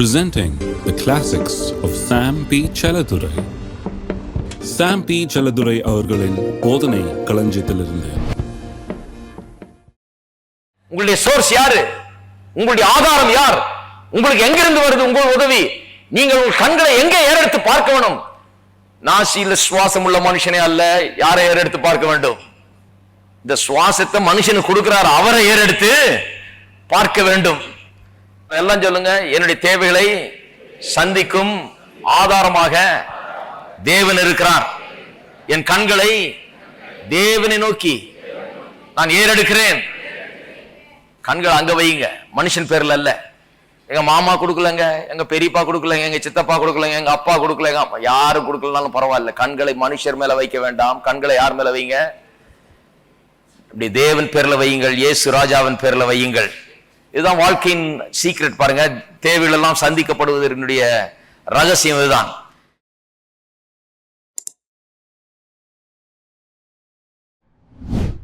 presenting the classics of Sam P. Chaladurai. Sam P Chelladurai அவர்களின் போதனை களஞ்சியத்திலிருந்து. உங்களுடைய source யாரு? உங்களுடைய ஆதாரம் யார்? உங்களுக்கு எங்கிருந்து வருது உங்கள் உதவி? நீங்கள் உங்கள் கண்களை எங்க ஏறெடுத்து பார்க்க வேணும்? நாசியில சுவாசம் உள்ள மனுஷனே அல்ல யாரை ஏறெடுத்து பார்க்க வேண்டும்? இந்த சுவாசத்தை மனுஷனுக்கு கொடுக்கிறார் அவரை ஏறெடுத்து பார்க்க வேண்டும். எல்லாம் சொல்லுங்க. என்னுடைய தேவைகளை சந்திக்கும் ஆதாரமாக தேவன் இருக்கிறார். என் கண்களை தேவனை நோக்கி நான் ஏறெடுக்கிறேன். கண்கள் அங்க வையுங்க. மனுஷன் பேர்ல அல்ல. எங்க மாமா கொடுக்கலங்க எங்க பெரியப்பா கொடுக்கலங்க எங்க சித்தப்பா கொடுக்கலங்க எங்க அப்பா கொடுக்கலங்க. யாரும் கொடுக்கலனாலும் பரவாயில்ல. கண்களை மனுஷர் மேல வைக்க வேண்டாம். கண்களை யார் மேல வைங்க? இப்படி தேவன் பேர்ல வையுங்கள் இயேசு ராஜாவின் பேர்ல வையுங்கள். இதுதான் வாழ்க்கையின் சீக்ரெட் பாருங்க. தேவைகள் எல்லாம் சந்திக்கப்படுவதனுடைய ரகசியம் இதுதான்.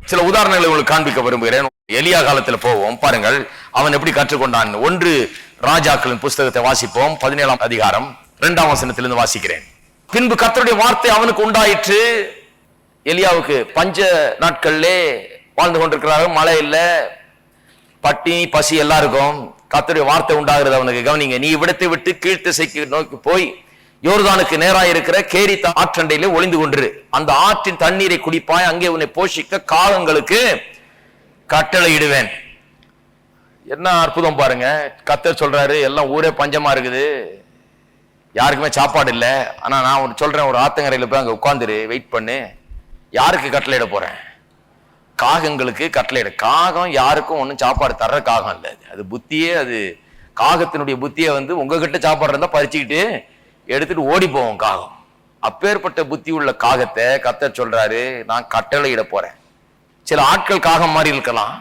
சில உதாரணங்களை உங்களுக்கு காண்பிக்க விரும்புகிறேன். எலியா காலத்துல போவோம். பாருங்கள் அவன் எப்படி கற்றுக்கொண்டான். ஒன்று ராஜாக்களின் புஸ்தகத்தை வாசிப்போம். பதினேழாம் அதிகாரம் இரண்டாம் வசனத்திலிருந்து வாசிக்கிறேன். பின்பு கத்தருடைய வார்த்தை அவனுக்கு உண்டாயிற்று. எலியாவுக்கு பஞ்ச நாட்கள்லே வாழ்ந்து கொண்டிருக்கிறார்கள். மழை இல்லை. பட்டி பசி எல்லாருக்கும் கத்துடைய வார்த்தை உண்டாகிறது அவனுக்கு. கவனிங்க நீ விடுத்து விட்டு கீழ்த்திசைக்கு நோக்கி போய் யோர்தானுக்கு நேராக இருக்கிற கேரி ஆற்றண்டையிலே ஒளிந்து கொண்டிரு. அந்த ஆற்றின் தண்ணீரை குடிப்பாய் அங்கே உன்னை போஷிக்க காலங்களுக்கு கட்டளையிடுவேன். என்ன அற்புதம் பாருங்க. கத்தர் சொல்றாரு எல்லாம் ஊரே பஞ்சமா இருக்குது. யாருக்குமே சாப்பாடு இல்லை. ஆனா நான் ஒன்று சொல்றேன் ஒரு ஆத்தங்கரையில் போய் அங்கே உட்காந்துரு வெயிட் பண்ணு. யாருக்கு கட்டளையிட போறேன்? காகங்களுக்கு கட்டளையிட காகம் யாருக்கும் ஒன்றும் சாப்பாடு தர்ற காகம் இல்லை அது. புத்தியே அது காகத்தினுடைய புத்தியை வந்து உங்ககிட்ட சாப்பாடு இருந்தால் பறிச்சுக்கிட்டு எடுத்துட்டு ஓடி போவோம் காகம். அப்பேற்பட்ட புத்தி உள்ள காகத்தை கத்தர் சொல்றாரு நான் கட்டளையிட போறேன். சில ஆட்கள் காகம் மாதிரி இருக்கலாம்.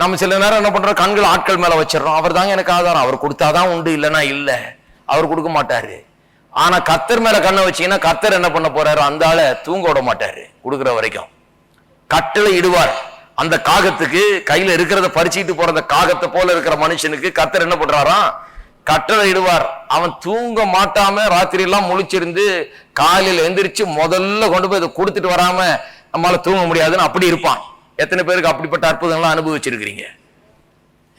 நம்ம சில நேரம் என்ன பண்றோம்? கண்கள் ஆட்கள் மேல வச்சிடறோம். அவர் தாங்க எனக்கு ஆதாரம். அவர் கொடுத்தாதான் உண்டு இல்லைன்னா இல்லை. அவர் கொடுக்க மாட்டாரு. ஆனா கத்தர் மேல கண்ணை வச்சீங்கன்னா கத்தர் என்ன பண்ண போறாரு? அந்த ஆளை தூங்க விட மாட்டாரு கொடுக்குற வரைக்கும். கட்டளை இடுவார். அந்த காகத்துக்கு கையில இருக்கிறத பறிச்சுட்டு போற அந்த காகத்தை போல இருக்கிற மனுஷனுக்கு கத்தர் என்ன பண்றாராம் கட்டளை இடுவார். அவன் தூங்க மாட்டாம ராத்திரி எல்லாம் முழிச்சிருந்து காலையில் எந்திரிச்சு முதல்ல கொண்டு போய் இதை கொடுத்துட்டு வராம நம்மளால தூங்க முடியாதுன்னு அப்படி இருப்பான். எத்தனை பேருக்கு அப்படிப்பட்ட அற்புதங்கள்லாம் அனுபவிச்சிருக்கிறீங்க?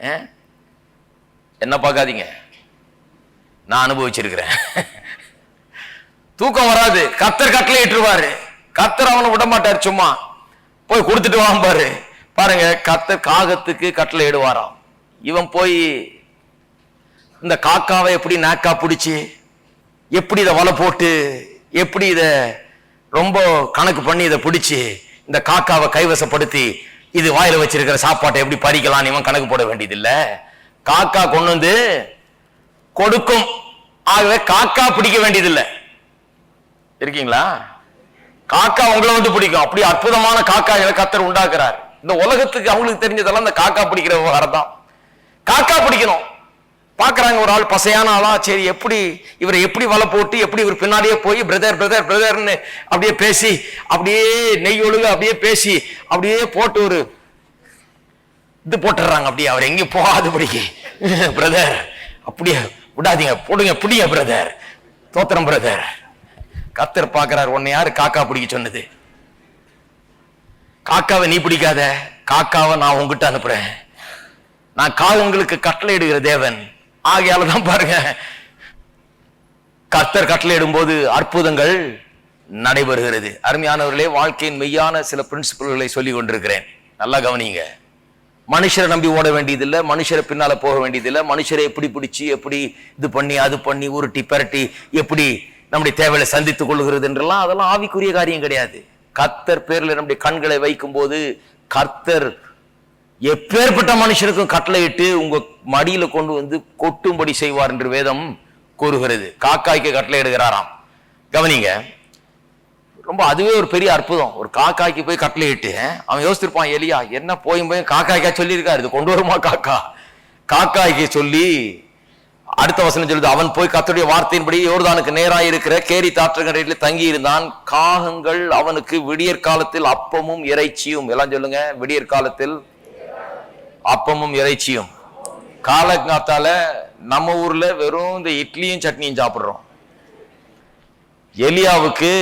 ஆ? என்ன பார்க்காதீங்க. நான் அனுபவிச்சிருக்கிறேன். தூக்கம் வராது. கத்தர் கட்டளை இட்டுருவாரு. கத்தர் அவனை விட மாட்டார் சும்மா. போய் கொடுத்துட்டு வாங்க பாரு. பாருங்க கத்த காகத்துக்கு கட்டளை இடுவாராம். இவன் போய் இந்த காக்காவை எப்படி நாக்கா பிடிச்சி எப்படி இதை வலை போட்டு எப்படி இதை ரொம்ப கணக்கு பண்ணி இதை பிடிச்சி இந்த காக்காவை கைவசப்படுத்தி இது வாயில வச்சிருக்கிற சாப்பாட்டை எப்படி பறிக்கலாம் இவன் கணக்கு போட வேண்டியதில்லை. காக்கா கொண்டு வந்து கொடுக்கும். ஆகவே காக்கா பிடிக்க வேண்டியதில்லை. இருக்கீங்களா? காக்கா உங்களை வந்து பிடிக்கும். அப்படி அற்புதமான காக்கா கத்தர் உண்டாக்குறார். இந்த உலகத்துக்கு அவங்களுக்கு தெரிஞ்சதெல்லாம் இந்த காக்கா பிடிக்கிற விவகாரம் தான். காக்கா பிடிக்கணும். பாக்குறாங்க ஒரு ஆள் பசையான ஆளா சரி எப்படி இவரை எப்படி வலை போட்டு எப்படி இவர் பின்னாடியே போய் பிரதர் பிரதர் பிரதர்னு அப்படியே பேசி அப்படியே நெய் ஒழுங்கு அப்படியே பேசி அப்படியே போட்டு ஒரு இது போட்டுடுறாங்க அப்படியே. அவர் எங்கேயும் போகாதபடிக்கு பிரதர் அப்படியே விடாதீங்க. போடுங்க பிடிங்க பிரதர் தோத்திரம் பிரதர் கத்தர் பார்க்கிறார் உன்னை யாரு காக்கா பிடிக்க சொன்னது? காக்காவை நீ பிடிக்காத காக்காவை நான் உங்ககிட்ட அனுப்புறேன். நான் காகங்களுக்கு கட்டளை இடுகிற தேவன். ஆகையால தான் பாருங்க கர்த்தர் கட்டளை போது அற்புதங்கள் நடைபெறுகிறது. அருமையானவர்களே வாழ்க்கையின் மெய்யான சில பிரின்சிபல்களை சொல்லி கொண்டிருக்கிறேன். நல்லா கவனிங்க. மனுஷரை நம்பி ஓட வேண்டியதில்லை மனுஷரை பின்னால போக வேண்டியதில்லை மனுஷரை எப்படி பிடிச்சி எப்படி இது பண்ணி அது பண்ணி உருட்டி பரட்டி எப்படி நம்முடைய தேவையை சந்தித்துக் கொள்கிறது என்றெல்லாம் அதெல்லாம் ஆவிக்குரிய காரியம் கிடையாது. கர்த்தர் பேரில் நம்முடைய கண்களை வைக்கும் போது கர்த்தர் எப்பேற்பட்ட மனுஷனுக்கும் கட்டளையிட்டு உங்க மடியில கொண்டு வந்து கொட்டும்படி செய்வார் என்று வேதம் கூறுகிறது. காக்காய்க்கு கட்டளை இடுகிறாராம். கவனிங்க ரொம்ப அதுவே ஒரு பெரிய அற்புதம். ஒரு காக்காய்க்கு போய் கட்டளையிட்டு அவன் யோசிச்சிருப்பான் எலியா என்ன போயும் போய் காக்காய்க்கா சொல்லியிருக்காரு? இது கொண்டு வருமா காக்கா? காக்காய்க்கு சொல்லி அடுத்த வசனம் சொல்லுது அவன் போய் கர்த்தருடைய வார்த்தையின்படி யோர்தானுக்கு நேராக இருக்கிற கேரி தாற்றங்கரையில் தங்கி இருந்தான் காகங்கள் அவனுக்கு விடியற் காலத்தில் அப்பமும் இறைச்சியும். எல்லாம் சொல்லுங்க விடியற் காலத்தில் அப்பமும் இறைச்சியும். காலங்காத்தால நம்ம ஊர்ல வெறும் இந்த இட்லியும் சட்னியும் சாப்பிட்றோம். எலியாவுக்கு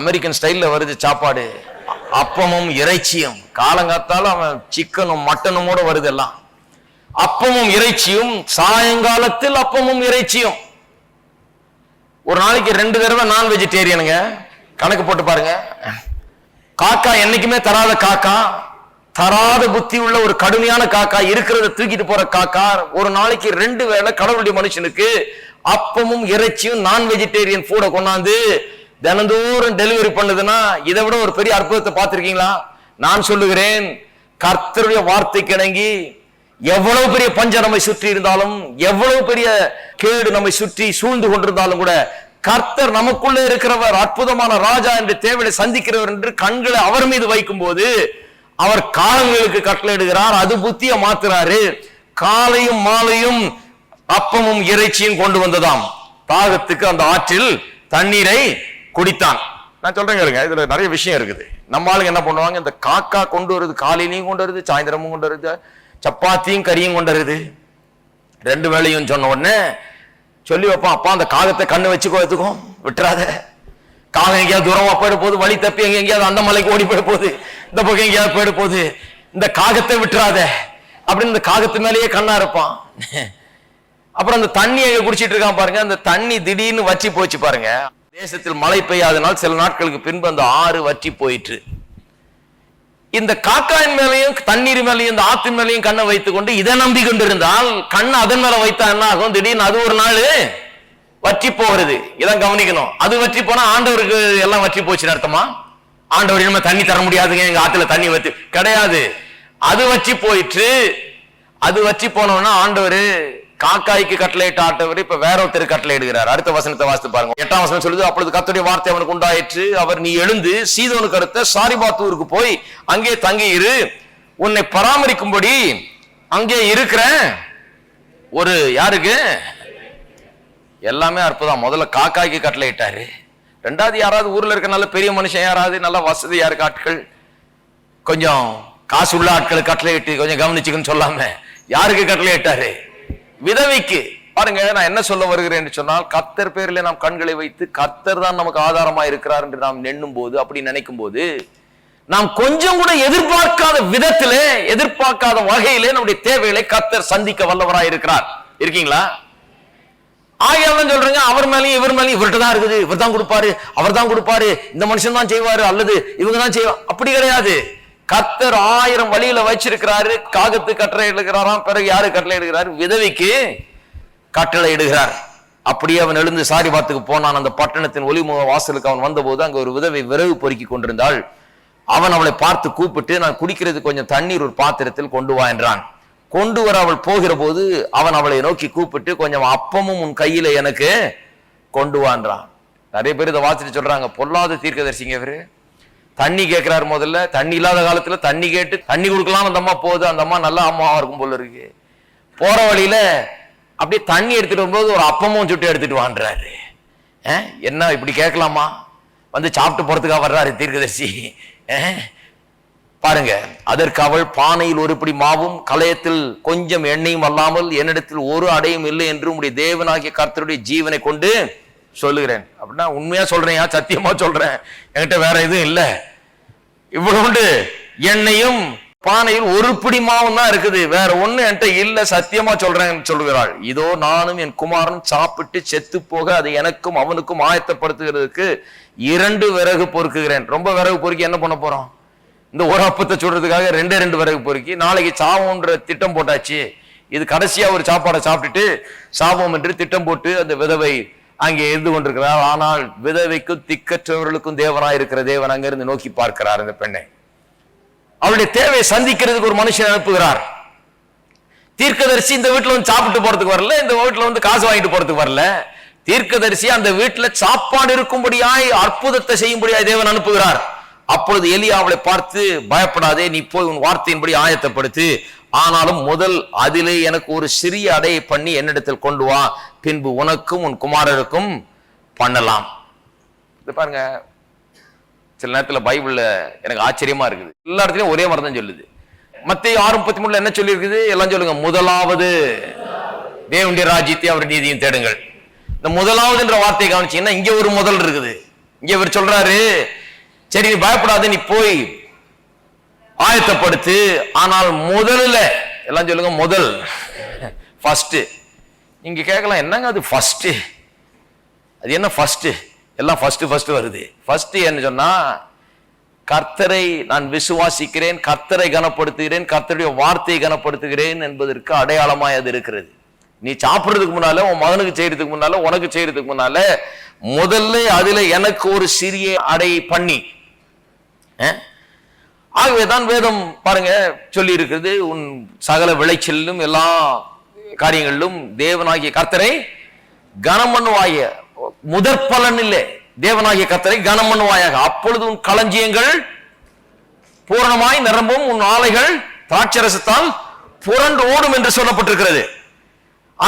அமெரிக்கன் ஸ்டைல்ல வருது சாப்பாடு அப்பமும் இறைச்சியும். காலங்காத்தால அவன் சிக்கனும் மட்டனும் கூட வருது எல்லாம். அப்பமும் இறைச்சியும் சாயங்காலத்தில் அப்பமும் இறைச்சியும். ஒரு நாளைக்கு ரெண்டு தடவை நான் வெஜிடேரியனுங்க. கணக்கு போட்டு பாருங்க. காக்கா என்னைக்குமே தராத காக்கா தராத புத்தி உள்ள ஒரு கடுமையான காக்கா இருக்கிறத தூக்கிட்டு போற காக்கா ஒரு நாளைக்கு ரெண்டு வேளை கடவுளுடைய மனுஷனுக்கு அப்பமும் இறைச்சியும் நான் வெஜிடேரியன் ஃபுட கொண்டாந்து தினந்தோறும் டெலிவரி பண்ணுதுன்னா இதை விட ஒரு பெரிய அற்புதத்தை பார்த்துருக்கீங்களா? நான் சொல்லுகிறேன் கர்த்தருடைய வார்த்தைக்கு இணங்கி எவ்வளவு பெரிய பஞ்சம் நம்மை சுற்றி இருந்தாலும் எவ்வளவு பெரிய கேடு நம்மை சுற்றி சூழ்ந்து கொண்டிருந்தாலும் கூட கர்த்தர் நமக்குள்ளே இருக்கிறவர் அற்புதமான ராஜா என்று தேவையை சந்திக்கிறவர் என்று கண்களை அவர் மீது வைக்கும் போது அவர் காலங்களுக்கு கட்டளையிடுகிறார் அது புத்திய மாத்துறாரு. காலையும் மாலையும் அப்பமும் இறைச்சியும் கொண்டு வந்ததாம். தாகத்துக்கு அந்த ஆற்றில் தண்ணீரை குடித்தான். நான் சொல்றேங்க இருங்க இதுல நிறைய விஷயம் இருக்குது. நம்ம ஆளுங்க என்ன பண்ணுவாங்க இந்த காக்கா கொண்டு வருது காலையிலையும் கொண்டு வருது சாயந்தரமும் கொண்டு வருது. சப்பாத்தியும் கறியும் கொண்டு வருது ரெண்டு வேலையும் சொன்ன உடனே சொல்லி வைப்பான் அப்பா அந்த காகத்தை கண்ணு வச்சுக்கோ எடுத்துக்கோ விட்டுறாத. காகம் எங்கேயாவது தூரமா போயிட போகுது வழி தப்பி எங்க எங்கேயாவது அந்த மலைக்கு ஓடி போயிட போகுது இந்த பக்கம் எங்கேயாவது போயிட போகுது. இந்த காகத்தை விட்டுறாத. அப்படின்னு இந்த காகத்து மேலேயே கண்ணா இருப்பான். அப்புறம் அந்த தண்ணி எங்க குடிச்சிட்டு இருக்கான் பாருங்க அந்த தண்ணி திடீர்னு வற்றி போச்சு பாருங்க. தேசத்தில் மழை பெய்யாதனால் சில நாட்களுக்கு பின்பு அந்த ஆறு வற்றி போயிற்று. இந்த காக்காயின் மேலையும் தண்ணீர் மேலையும் இந்த ஆத்தின் மேலையும் கண்ணை வைத்துக் கொண்டு இதை நம்பி கொண்டிருந்தால் கண் அதன் மேல வைத்தா என்ன ஆகும்? திடீர்னு அது ஒரு நாள் வற்றி போகிறது. இதான் கவனிக்கணும். அது வற்றி போனா ஆண்டவருக்கு எல்லாம் வற்றி போச்சுன்னு அர்த்தமா? ஆண்டவர் இனிமே தண்ணி தர முடியாதுங்க. எங்க ஆத்துல தண்ணி வச்சு கிடையாது. அது வச்சு போயிட்டு அது வச்சு போனோம்னா ஆண்டவர் காக்காய்க்கு கட்டளையிட்ட ஆட்டவர் இப்ப வேற ஒருத்தர் கட்டளையிடுகிறார் அடுத்த வசனத்தை வாசித்து பாருங்க. எட்டாம் வசனம் சொல்லுது அப்பொழுது கத்துடைய வார்த்தை அவனுக்கு உண்டாயிற்று. அவர் நீ எழுந்து சீதோனுக்கு அடுத்த சாரிபாத்தூருக்கு போய் அங்கே தங்கி இரு உன்னை பராமரிக்கும்படி அங்கே இருக்கிற ஒரு யாருக்கு? எல்லாமே அற்புதம். முதல்ல காக்காய்க்கு கட்டளையிட்டாரு ரெண்டாவது யாராவது ஊர்ல இருக்க நல்ல பெரிய மனுஷன் யாராவது நல்ல வசதியா இருக்க ஆட்கள்? கொஞ்சம் காசு உள்ள ஆட்களை கட்டளை இட்டு கொஞ்சம் கவனிச்சுக்குன்னு சொல்லாம யாருக்கு கட்டளை இட்டாரு? விதவைக்கு. பாருங்க நான் என்ன சொல்ல வருகிறேன் என்று சொன்னால் கத்தர் பேரில் நாம் கண்களை வைத்து கத்தர் தான் நமக்கு ஆதாரமா இருக்கிறார் என்று நாம் எண்ணும் போது அப்படி நினைக்கும் போது நாம் கொஞ்சம் கூட எதிர்பார்க்காத விதத்திலே எதிர்பார்க்காத வகையிலே நம்முடைய தேவைகளை கத்தர் சந்திக்க வல்லவராய் இருக்கிறார். இருக்கீங்களா? ஆகியாலும் சொல்றீங்க அவர் மேலேயும் இவர் மேலேயும் இவர்கிட்ட தான் இருக்குது. இவர் தான் கொடுப்பாரு அவர் தான் கொடுப்பாரு. இந்த மனுஷன் தான் செய்வாரு அல்லது இவங்க தான் செய்வா அப்படி கிடையாது. கத்தர் ஆயிரம் வழியில வச்சிருக்கிறாரு காகத்து கட்டளை இடுகிறாராம் பிறகு யாரு கட்டளை இடுகிறாரு? விதவைக்கு கட்டளை இடுகிறார். அப்படியே அவன் எழுந்து சாரிபாத்துக்கு போனான். அந்த பட்டணத்தின் ஒளிமுக வாசலுக்கு அவன் வந்தபோது அங்க ஒரு விதவை விறகு பொறுக்கி கொண்டிருந்தாள். அவன் அவளை பார்த்து கூப்பிட்டு நான் குடிக்கிறதுக்கு கொஞ்சம் தண்ணீர் ஒரு பாத்திரத்தில் கொண்டு வா என்றான். கொண்டு வர அவள் போகிற போது அவன் அவளை நோக்கி கூப்பிட்டு கொஞ்சம் அப்பமும் உன் கையில எனக்கு கொண்டு வான்றான் நிறைய பேர் இதை வாசிட்டு சொல்றாங்க. பொல்லாத தீர்க்கதரிசிங்க இவரு. தண்ணி கேட்கிறாரு முதல்ல. தண்ணி இல்லாத காலத்துல தண்ணி கேட்டு தண்ணி கொடுக்கலாம் அந்த அம்மா போகுது. அந்த அம்மா நல்லா அம்மாவா இருக்கும் போல இருக்கு. போற வழியில அப்படியே தண்ணி எடுத்துட்டு வரும்போது ஒரு அப்பமும் சுட்டு எடுத்துட்டு வாண்டுறாரு என்ன இப்படி கேட்கலாமா? வந்து சாப்பிட்டு போறதுக்காக வர்றாரு தீர்க்கதர்சி. பாருங்க அதற்கு அவள் பானையில் ஒரு பிடி மாவும் கலையத்தில் கொஞ்சம் எண்ணெயும் அல்லாமல் என்னிடத்தில் ஒரு அடையும் இல்லை என்று உடைய தேவனாகிய கர்த்தருடைய ஜீவனை கொண்டு சொல்லுகிறேன். அப்படின்னா உண்மையா சொல்றேன் சத்தியமா சொல்றேன். என்கிட்ட வேற எதுவும் இல்லை. இவ்வளவுண்டு எண்ணெயும் பானையில் ஒரு பிடி மாவும் தான் இருக்குது. வேற ஒண்ணு என்கிட்ட இல்ல சத்தியமா சொல்றேன்னு சொல்லுகிறாள் இதோ நானும் என் குமாரனும் சாப்பிட்டு செத்து போக அது எனக்கும் அவனுக்கும் ஆயத்தப்படுத்துகிறதுக்கு இரண்டு விறகு பொறுக்குகிறேன். ரொம்ப விறகு பொறுக்கி என்ன பண்ண போறோம்? இந்த ஒரு அப்பத்தை சொல்றதுக்காக ரெண்டே ரெண்டு விறகு பொறுக்கி நாளைக்கு சாவோன்ற திட்டம் போட்டாச்சு. இது கடைசியா ஒரு சாப்பாடை சாப்பிட்டுட்டு சாவோம் என்று திட்டம் போட்டு அந்த விதவை அங்கே இருந்து கொண்டிருக்கிறார். ஆனால் விதவைக்கும் திக்கற்றவர்களுக்கும் தேவனாய் இருக்கிற தேவன் அங்கிருந்து நோக்கி பார்க்கிறார் அந்த பெண்ணை. அவளுடைய தேவையை சந்திக்கிறதுக்கு ஒரு மனுஷன் அனுப்புகிறார். தீர்க்கதரிசி இந்த வீட்டுல வந்து சாப்பிட்டு போறதுக்கு வரல இந்த வீட்டுல வந்து காசு வாங்கிட்டு போறதுக்கு வரல. தீர்க்கதரிசி அந்த வீட்டுல சாப்பாடு இருக்கும்படியாய் அற்புதத்தை செய்யும்படியாய் தேவன் அனுப்புகிறார். அப்பொழுது எலியா அவளை பார்த்து பயப்படாதே நீ போய் உன் வார்த்தையின்படி ஆயத்தப்படுத்து ஆனாலும் முதல் அதிலே எனக்கு ஒரு சிறிய அடையை பண்ணி என்னிடத்தில் கொண்டு வா. பின்பு உனக்கும் உன் குமாரருக்கும் பண்ணலாம். இது பாருங்க சில நேரத்தில் பைபிளில் எனக்கு ஆச்சரியமா இருக்குது. எல்லா இடத்துலையும் ஒரே மாதிரி தான் சொல்லுது. மத்திய ஆறு முப்பத்தி மூணுல என்ன சொல்லியிருக்குது? எல்லாம் சொல்லுங்க முதலாவது தேவனுடைய ராஜ்யத்தை அவர் நீதியும் தேடுங்கள். இந்த முதலாவதுன்ற வார்த்தையை கவனிச்சீங்கன்னா இங்க ஒரு முதல் இருக்குது. இங்க இவர் சொல்றாரு சரி நீ பயப்படாத நீ போய் ஆயத்தப்படுத்து ஆனால் முதல்ல எல்லாம் சொல்லுங்க முதல். ஃபஸ்ட்டு நீங்கள் கேட்கலாம் என்னங்க அது ஃபஸ்ட்டு அது என்ன ஃபஸ்ட்டு எல்லாம் ஃபஸ்ட்டு ஃபஸ்ட்டு வருது. ஃபஸ்ட்டு என்ன சொன்னால் கர்த்தரை நான் விசுவாசிக்கிறேன் கர்த்தரை கனப்படுத்துகிறேன் கர்த்தருடைய வார்த்தையை கனப்படுத்துகிறேன் என்பதற்கு அடையாளமாய் அது இருக்கிறது. நீ சாப்பிட்றதுக்கு முன்னால உன் மகனுக்கு செய்யறதுக்கு முன்னால உனக்கு செய்யறதுக்கு முன்னால முதல்ல அதுல எனக்கு ஒரு சிறிய அடை பண்ணி ஆகவேதான் வேதம் பாருங்க சொல்லி இருக்கிறது உன் சகல விளைச்சலிலும் எல்லா காரியங்களிலும் தேவனாகிய கர்த்தரை கனம் பண்ணுவாய. முதற் பலன் இல்லை தேவனாகிய கர்த்தரை கனம் பண்ணுவாயாக. அப்பொழுது உன் களஞ்சியங்கள் பூரணமாய் நிரம்பும். உன் ஆலைகள் திராட்சரசத்தால் புரண்டு ஓடும் என்று சொல்லப்பட்டிருக்கிறது.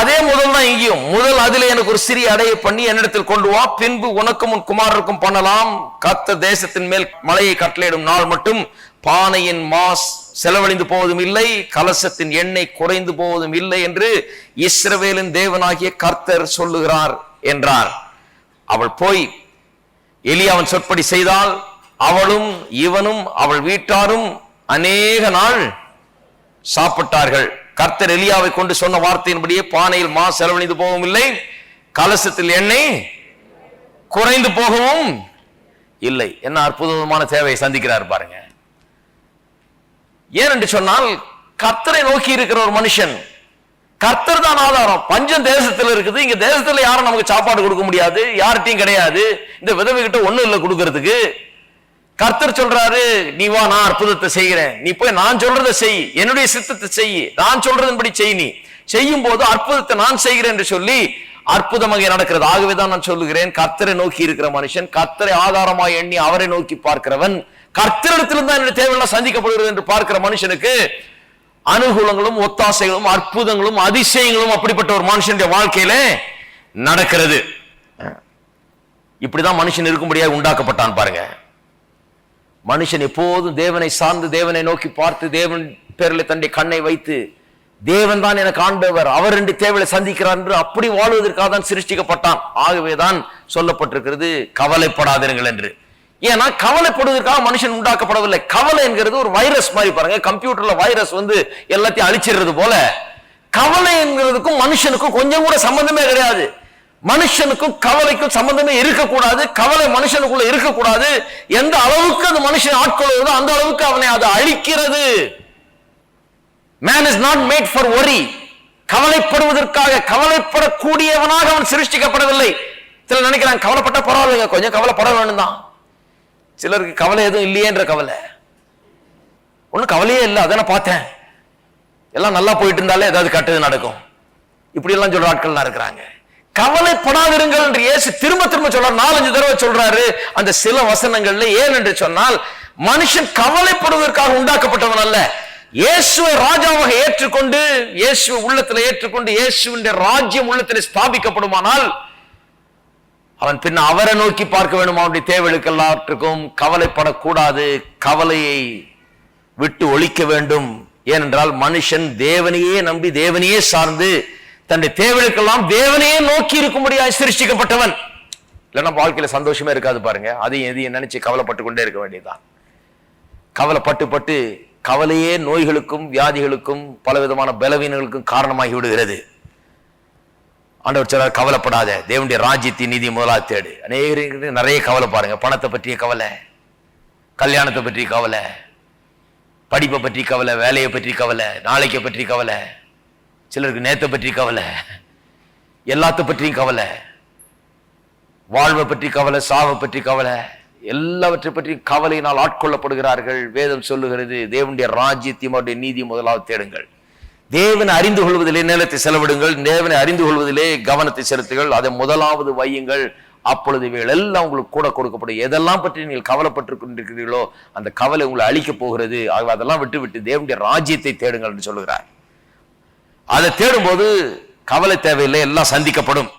அதே முதல் தான் இங்கேயும். முதல் அதிலே எனக்கு ஒரு சிறிய அடையை பண்ணி என்னிடத்தில் கொண்டு வா. பின்பு உனக்கும் உன் குமாரருக்கும் பண்ணலாம். கத்த தேசத்தின் மேல் மலையை கட்டளையிடும் நாள் மட்டும் பானையின் மாஸ் செலவழிந்து போவதும் இல்லை கலசத்தின் எண்ணெய் குறைந்து போவதும் இல்லை என்று இஸ்ரவேலின் தேவனாகிய கர்த்தர் சொல்லுகிறார் என்றார். அவள் போய் எலியாவன் சொற்படி செய்தால் அவளும் இவனும் அவள் வீட்டாரும் அநேக நாள் சாப்பிட்டார்கள். கர்த்தர் எலியாவை கொண்டு சொன்ன வார்த்தையின்படியே பானையில் மா செலவழிந்து போகவும் இல்லை கலசத்தில் எண்ணெய் குறைந்து போகவும் இல்லை. என்ன அற்புதமான தேவையை சந்திக்கிறார் பாருங்க. ஏன் என்று சொன்னால் கர்த்தரை நோக்கி இருக்கிற ஒரு மனுஷன் கர்த்தர் தான் ஆதாரம். பஞ்சம் தேசத்தில் இருக்குது. இங்க தேசத்துல யாரும் நமக்கு சாப்பாடு கொடுக்க முடியாது. யார்கிட்டையும் கிடையாது. இந்த விதவை கிட்ட ஒண்ணும் இல்லை கொடுக்கறதுக்கு. கர்த்தர் சொல்றாரு நீ வா நான் அற்புதத்தை செய்கிறேன். நீ போய் நான் சொல்றதை செய். என்னுடைய சித்தத்தை செய். நான் சொல்றதன்படி செய் நீ. செய்யும் போது அற்புதத்தை நான் செய்கிறேன் என்று சொல்லி அற்புதமாக நடக்கிறது. ஆகவே தான் நான் சொல்லுகிறேன் கர்த்தரை நோக்கி இருக்கிற மனுஷன் கர்த்தரை ஆதாரமாக எண்ணி அவரை நோக்கி பார்க்கிறவன் கர்த்தரிடத்திலிருந்து தான் என்னுடைய தேவையெல்லாம் சந்திக்கப்படுகிறது என்று பார்க்கிற மனுஷனுக்கு அனுகூலங்களும் ஒத்தாசைகளும் அற்புதங்களும் அதிசயங்களும் அப்படிப்பட்ட ஒரு மனுஷனுடைய வாழ்க்கையில நடக்கிறது. இப்படிதான் மனுஷன் இருக்கும்படியாக உண்டாக்கப்பட்டான் பாருங்க. மனுஷன் எப்போதும் தேவனை சார்ந்து தேவனை நோக்கி பார்த்து தேவன் பேரில் தன்னுடைய கண்ணை வைத்து தேவன் தான் என காண்பவர் அவர் ரெண்டு தேவையை சந்திக்கிறார் என்று அப்படி வாழ்வதற்காக தான் சிருஷ்டிக்கப்பட்டான். ஆகவேதான் சொல்லப்பட்டிருக்கிறது கவலைப்படாதீர்கள் என்று. ஏன்னா கவலைப்படுவதற்காக மனுஷன் உண்டாக்கப்படவில்லை. கவலை என்கிறது ஒரு வைரஸ் மாதிரி பாருங்க. கம்ப்யூட்டர்ல வைரஸ் வந்து எல்லாத்தையும் அழிச்சிடுறது போல. கவலை என்கிறதுக்கும் மனுஷனுக்கும் கொஞ்சம் கூட சம்பந்தமே கிடையாது. மனுஷனுக்கும் கவலைக்கும் சம்பந்தமே இருக்கக்கூடாது. கவலை மனுஷனுக்குள்ள இருக்கக்கூடாது. எந்த அளவுக்கு அது மனுஷன் ஆட்கொள்வதோ அந்த அளவுக்கு அவனை அது அழிக்கிறது. Man is not made for worry கவலைப்படுவதற்காக கவலைப்படக்கூடியவனாக அவன் சிருஷ்டிக்கப்படவில்லை. சில நினைக்கிறான் கவலைப்பட்ட பரவாயில்லைங்க கொஞ்சம் கவலைப்பட வேண்டும் தான் சிலருக்கு கவலை எதுவும் இல்லையேன்ற கவலை. ஒன்றும் கவலையே இல்லை அதான பார்த்தேன். எல்லாம் நல்லா போயிட்டு இருந்தாலே ஏதாவது கட்டது நடக்கும். இப்படியெல்லாம் சொல்ற ஆட்கள்லாம் இருக்கிறாங்க. கவலைப்படாதிருங்கள் என்று இயேசு திரும்ப திரும்ப சொல்றார். நாலஞ்சு தடவை சொல்றாரு அந்த சில வசனங்கள்ல. ஏன் என்று சொன்னால் மனுஷன் கவலைப்படுவதற்காக உண்டாக்கப்பட்டவன் அல்ல. இயேசுவை ராஜாவாக ஏற்றுக்கொண்டு இயேசுவை உள்ளத்தில் ஏற்றுக்கொண்டு இயேசுவின் ராஜ்யம் உள்ளத்தில் ஸ்தாபிக்கப்படுமானால் அவன் பின் அவரை நோக்கி பார்க்க வேண்டும் அவனுடைய தேவைகளுக்கு எல்லாற்றுக்கும் கவலைப்படக்கூடாது கவலையை விட்டு ஒழிக்க வேண்டும். ஏனென்றால் மனுஷன் தேவனையே நம்பி தேவனையே சார்ந்து தன்னுடைய தேவைகளுக்கெல்லாம் தேவனையே நோக்கி இருக்கும்படியாக சிருஷ்டிக்கப்பட்டவன். இல்லைன்னா வாழ்க்கையில சந்தோஷமே இருக்காது பாருங்க. அதையும் எதையும் நினைச்சு கவலைப்பட்டு கொண்டே இருக்க வேண்டியதுதான். கவலைப்பட்டு பட்டு கவலையே நோய்களுக்கும் வியாதிகளுக்கும் பலவிதமான பலவீனங்களுக்கும் காரணமாகி விடுகிறது. ஆண்டவர் சொல்றார் கவலைப்படாத. தேவனுடைய ராஜ்யத்தின் நீதி முதலாக தேடு. அநேகருக்கு நிறைய கவலை பாருங்க. பணத்தை பற்றிய கவலை கல்யாணத்தை பற்றி கவலை படிப்பை பற்றி கவலை வேலையை பற்றி கவலை நாளைக்கு பற்றி கவலை சிலருக்கு நேத்தை பற்றி கவலை எல்லாத்த பற்றியும் கவலை வாழ்வை பற்றி கவலை சாவை பற்றி கவலை எல்லாவற்றை பற்றி கவலையினால் ஆட்கொள்ளப்படுகிறார்கள். வேதம் சொல்லுகிறது தேவனுடைய ராஜ்யத்தையும் அவருடைய நீதி முதலாவது தேடுங்கள். தேவனை அறிந்து கொள்வதிலே நேரத்தை செலவிடுங்கள் தேவனை அறிந்து கொள்வதிலே கவனத்தை செலுத்துங்கள் அதை முதலாவது வையுங்கள். அப்பொழுது இவைகள் எல்லாம் உங்களுக்கு கூட கொடுக்கப்படும். எதெல்லாம் பற்றி நீங்கள் கவலைப்பட்டு கொண்டிருக்கிறீர்களோ அந்த கவலை உங்களை அழிக்கப் போகிறது. அதெல்லாம் விட்டு விட்டு தேவனுடைய ராஜ்யத்தை தேடுங்கள் என்று சொல்லுகிறார். அதை தேடும்போது கவலை தேவையில்லை எல்லாம் சந்திக்கப்படும்.